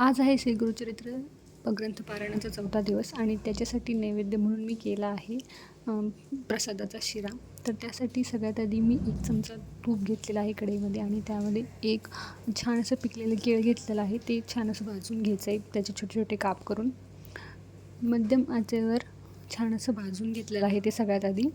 आज आहे श्री गुरुचरित्र ग्रंथ पारायणाचा चौथा दिवस आणि त्याच्यासाठी नैवेद्य म्हणून मी केला आहे प्रसादाचा शिरा. तर त्यासाठी सगळ्यात आधी मी एक चमचा तूप घेतलेला आहे कढईमध्ये आणि त्यामध्ये एक छान असं पिकलेलं केळ घेतलेलं आहे. ते छान असं भाजून घ्यायचं आहे. त्याचे छोटे छोटे काप करून. मध्यम आचेवर छान असं भाजून घेतलेलं आहे ते सगळ्यात आधी.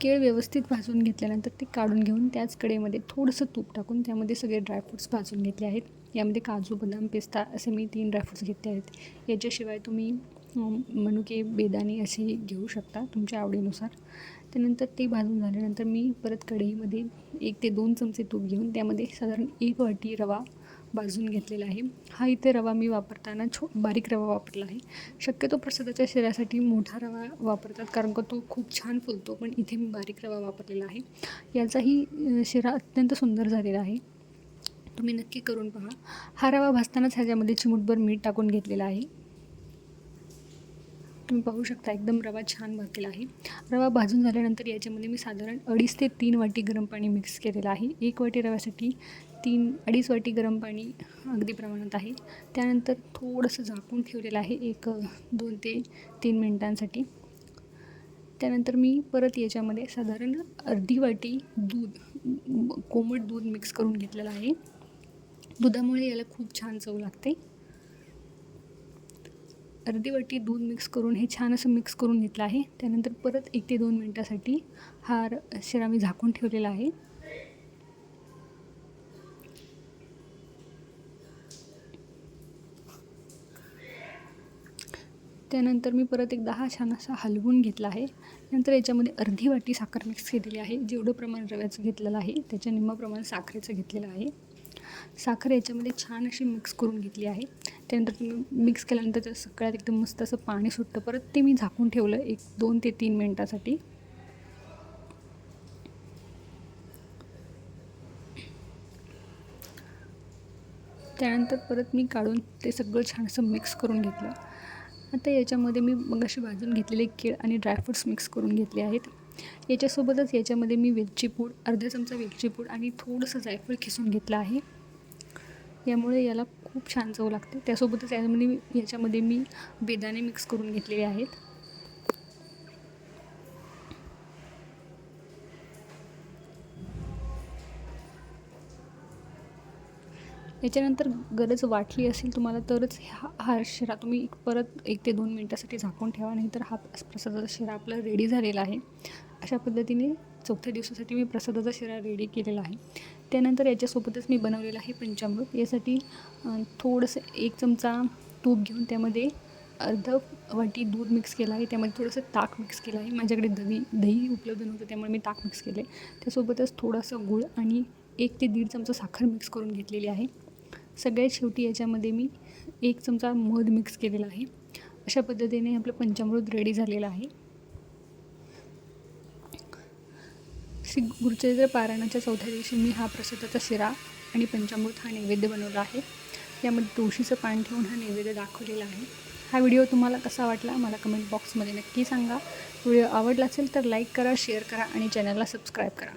केळ व्यवस्थित भाजून घेतल्यानंतर ते काढून घेऊन त्याच कढईमध्ये थोडंसं तूप टाकून त्यामध्ये सगळे ड्रायफ्रूट्स भाजून घेतले आहेत. यामध्ये काजू बदाम पिस्ता असे मी तीन ड्रायफ्रूट्स घेतले आहेत. याच्याशिवाय तुम्ही म्हणू मनुके बेदाणे असे घेऊ शकता तुमच्या आवडीनुसार. त्यानंतर ते भाजून झाल्यानंतर मी परत कढईमध्ये एक ते दोन चमचे तूप घेऊन त्यामध्ये साधारण एक वाटी रवा भाजून घेतलेला आहे. हा इथे रवा मी वापरताना छो बारीक रवा वापरला आहे. शक्यतो प्रसादाच्या शिऱ्यासाठी मोठा रवा वापरतात कारण का तो खूप छान फुलतो पण इथे मी बारीक रवा वापरलेला आहे. याचाही शिरा अत्यंत सुंदर झालेला आहे. तुम्ही नक्की करून पहा. हा रवा भाजतानाच ह्याच्यामध्ये चिमूटभर मीठ टाकून घेतलेला आहे. तुम्ही पाहू शकता एकदम रवा छान भाजलेला आहे. रवा भाजून झाल्यानंतर याच्यामध्ये मी साधारण अडीच ते तीन वाटी गरम पाणी मिक्स केलेलं आहे. एक वाटी रव्यासाठी तीन अडीच वाटी गरम पाणी अगदी प्रमाणात आहे. त्यानंतर थोडंसं झाकून ठेवलेलं आहे एक दोन ते तीन मिनटांसाठी. त्यानंतर मी परत याच्यामध्ये साधारण अर्धी वाटी दूध कोमट दूध मिक्स करून घेतलेलं आहे. दुधामुळे याला खूप छान चव लागते. अर्धी वाटी दूध मिक्स करून हे छान असं मिक्स करून घेतलं आहे. त्यानंतर परत एक ते दोन मिनटासाठी हा शिरा मी झाकून ठेवलेला आहे. त्यानंतर मी परत एकदा हा छान असा हलवून घेतला आहे. नंतर याच्यामध्ये अर्धी वाटी साखर मिक्स केलेली आहे. जेवढं प्रमाण रव्याचं घेतलेलं आहे त्याच्या निम्म प्रमाण साखरेचं घेतलेलं आहे. साखर याच्यामध्ये छान अशी मिक्स करून घेतली आहे. त्यानंतर तुम्ही मिक्स केल्यानंतर त्या सगळ्यात एकदम मस्त असं पाणी सुटतं. परत ते मी झाकून ठेवलं एक दोन ते तीन मिनटासाठी. त्यानंतर परत मी काढून ते सगळं छान असं मिक्स करून घेतलं. आता याच्यामध्ये मी मग अशी भाजून घेतलेले केळ आणि ड्रायफ्रूट्स मिक्स करून घेतले आहेत. याच्यासोबतच याच्यामध्ये मी वेलची पूड अर्धा चमचा वेलची पूड आणि थोडंसं जायफळ खिसून घेतलं आहे. यामुळे याला खूप छान चव लागते. त्यासोबतच यामध्ये म्हणजे याच्यामध्ये मी बेदाणे मिक्स करून घेतलेले आहेत. याच्यानंतर गरज वाटली असेल तुम्हाला तरच हा हा शिरा तुम्ही एक परत एक ते दोन मिनटासाठी झाकून ठेवा नाहीतर हा प्रसादाचा शिरा आपला रेडी झालेला आहे. अशा पद्धतीने चौथ्या दिवसासाठी मी प्रसादाचा शिरा रेडी केलेला आहे. त्यानंतर याच्यासोबतच मी बनवलेलं आहे पंचामृत. यासाठी थोडंसं एक चमचा तूप घेऊन त्यामध्ये अर्ध वाटी दूध मिक्स केलं आहे. त्यामध्ये थोडंसं ताक मिक्स केलं आहे. माझ्याकडे दही दही उपलब्ध नव्हतं त्यामुळे मी ताक मिक्स केलं आहे त्यासोबतच थोडंसं गूळ आणि एक ते दीड चमचा साखर मिक्स करून घेतलेली आहे. सगळ्यात शेवटी याच्यामध्ये मी एक चमचा मध मिक्स केलेला आहे. अशा पद्धतीने आपलं पंचामृत रेडी झालेलं आहे. श्री गुरुचरित्र पारायणाच्या चौथ्या दिवशी मी हा प्रसादाचा शिरा आणि पंचामृत हा नैवेद्य बनवला आहे. यामध्ये तुळशीचं पान ठेवून हा नैवेद्य दाखवलेला आहे. हा व्हिडिओ तुम्हाला कसा वाटला मला कमेंट बॉक्समध्ये नक्की सांगा. व्हिडिओ आवडला असेल तर लाईक करा शेअर करा आणि चॅनलला सबस्क्राईब करा.